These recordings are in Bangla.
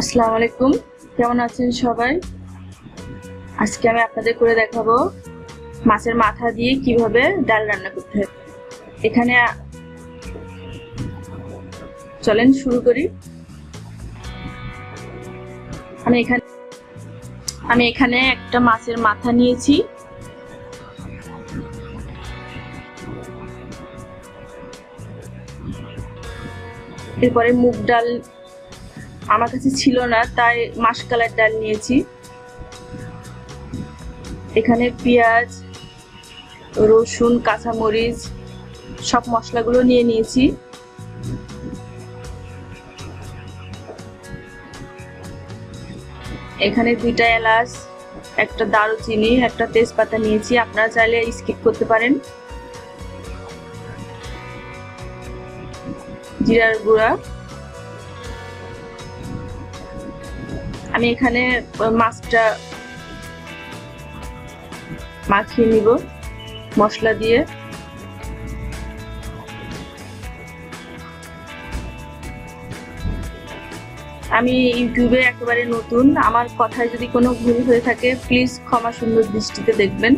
আসসালামু আলাইকুম। কেমন আছেন সবাই? আজকে আমি আপনাদের করে দেখাবো মাছের মাথা দিয়ে কীভাবে ডাল রান্না করতে হয়। এখানে চলেন শুরু করি। আমি এখানে আমি এখানে একটা মাছের মাথা নিয়েছি। এরপরে মুগ ডাল আমার কাছে ছিল না, তাই মাসকালার ডাল নিয়েছি। এখানে পেঁয়াজ, রসুন, কাঁচামরিচ, সব মশলাগুলো নিয়ে নিয়েছি। এখানে দুইটা এলাচ, একটা দারুচিনি, একটা তেজপাতা নিয়েছি। আপনারা চাইলে স্কিপ করতে পারেন। জিরার গুঁড়া। আমি এখানে মাছটা মাখিয়ে নিব, মশলা দিয়ে। আমি ইউটিউবে একেবারে নতুন, আমার কথায় যদি কোনো ভুল হয়ে থাকে প্লিজ ক্ষমা সুন্দর দৃষ্টিতে দেখবেন।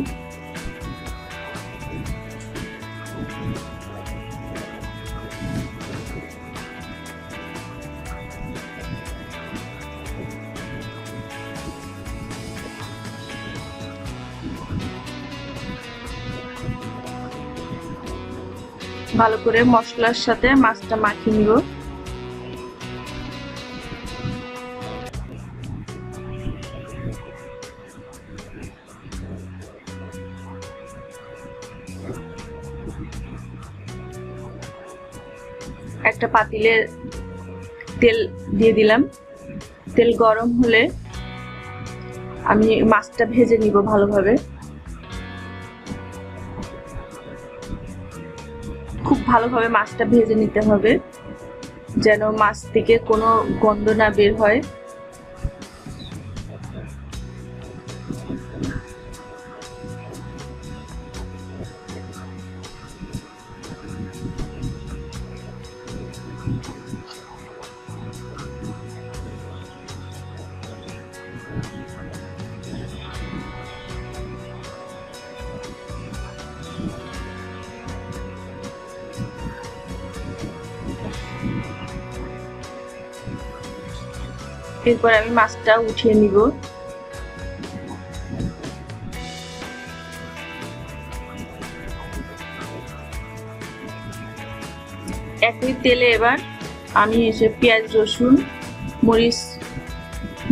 ভালো করে মশলার সাথে মাছটা মাখিয়ে নিব। একটা পাতিলে তেল দিয়ে দিলাম। তেল গরম হলে আমি মাছটা ভেজে নিব ভালোভাবে। খুব ভালোভাবে মাছটা ভেজে নিতে হবে যেন মাছ থেকে কোনো গন্ধ না বের হয়। এরপর আমি মাছটা উঠিয়ে নিব। একই তেলে এবার আমি এসে পেঁয়াজ, রসুন, মরিচ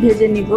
ভেজে নিব।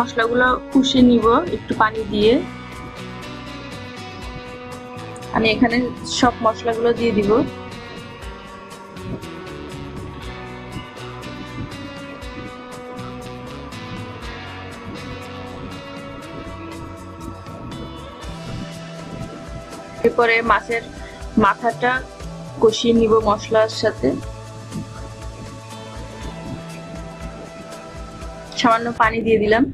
মশলাগুলো কষে নিব, একটু পানি দিয়ে। আমি এখানে সব মশলাগুলো দিয়ে দিব। এরপরে মাছের মাথাটা কষিয়ে নিব মশলার সাথে। সামান্য পানি দিয়ে দিলাম।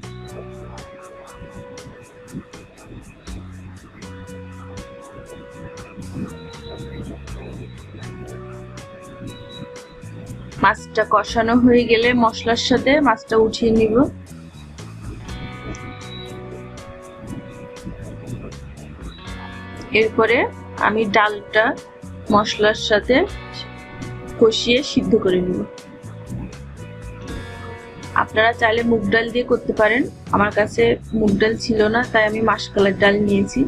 মাছটা কষানো হয়ে গেলে মশলার সাথে মাছটা উঠিয়ে নিব। এরপরে আমি ডালটা মশলার সাথে কষিয়ে সিদ্ধ করে নিব। আপনারা চাইলে মুগ ডাল দিয়ে করতে পারেন। আমার কাছে মুগ ডাল ছিল না, তাই আমি মাসকালার ডাল নিয়েছি।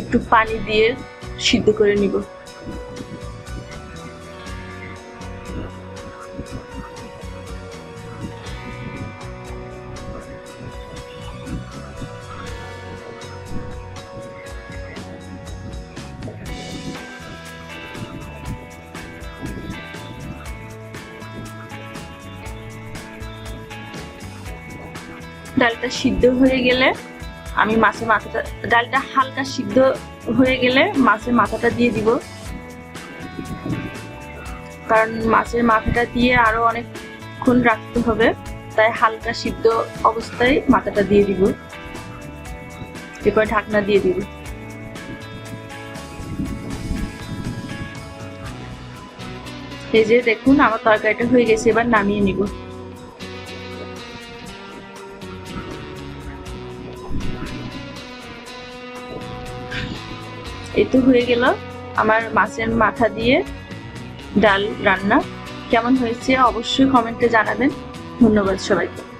একটু পানি দিয়ে সিদ্ধ করে নিব। ডালটা সিদ্ধ হয়ে গেলে আমি মাছের মাথাটা, ডালটা হালকা সিদ্ধ হয়ে গেলে মাছের মাথাটা দিয়ে দিব। কারণ মাছের মাথাটা দিয়ে আরও অনেকক্ষণ রাখতে হবে, তাই হালকা সিদ্ধ অবস্থায় মাথাটা দিয়ে দিব। এরপর ঢাকনা দিয়ে দিব। এই যে দেখুন, আমার তরকারিটা হয়ে গেছে, এবার নামিয়ে নিব। এই তো হয়ে গেল আমার মাছের মাথা দিয়ে ডাল রান্না। কেমন হয়েছে অবশ্যই কমেন্টে জানাবেন। ধন্যবাদ সবাইকে।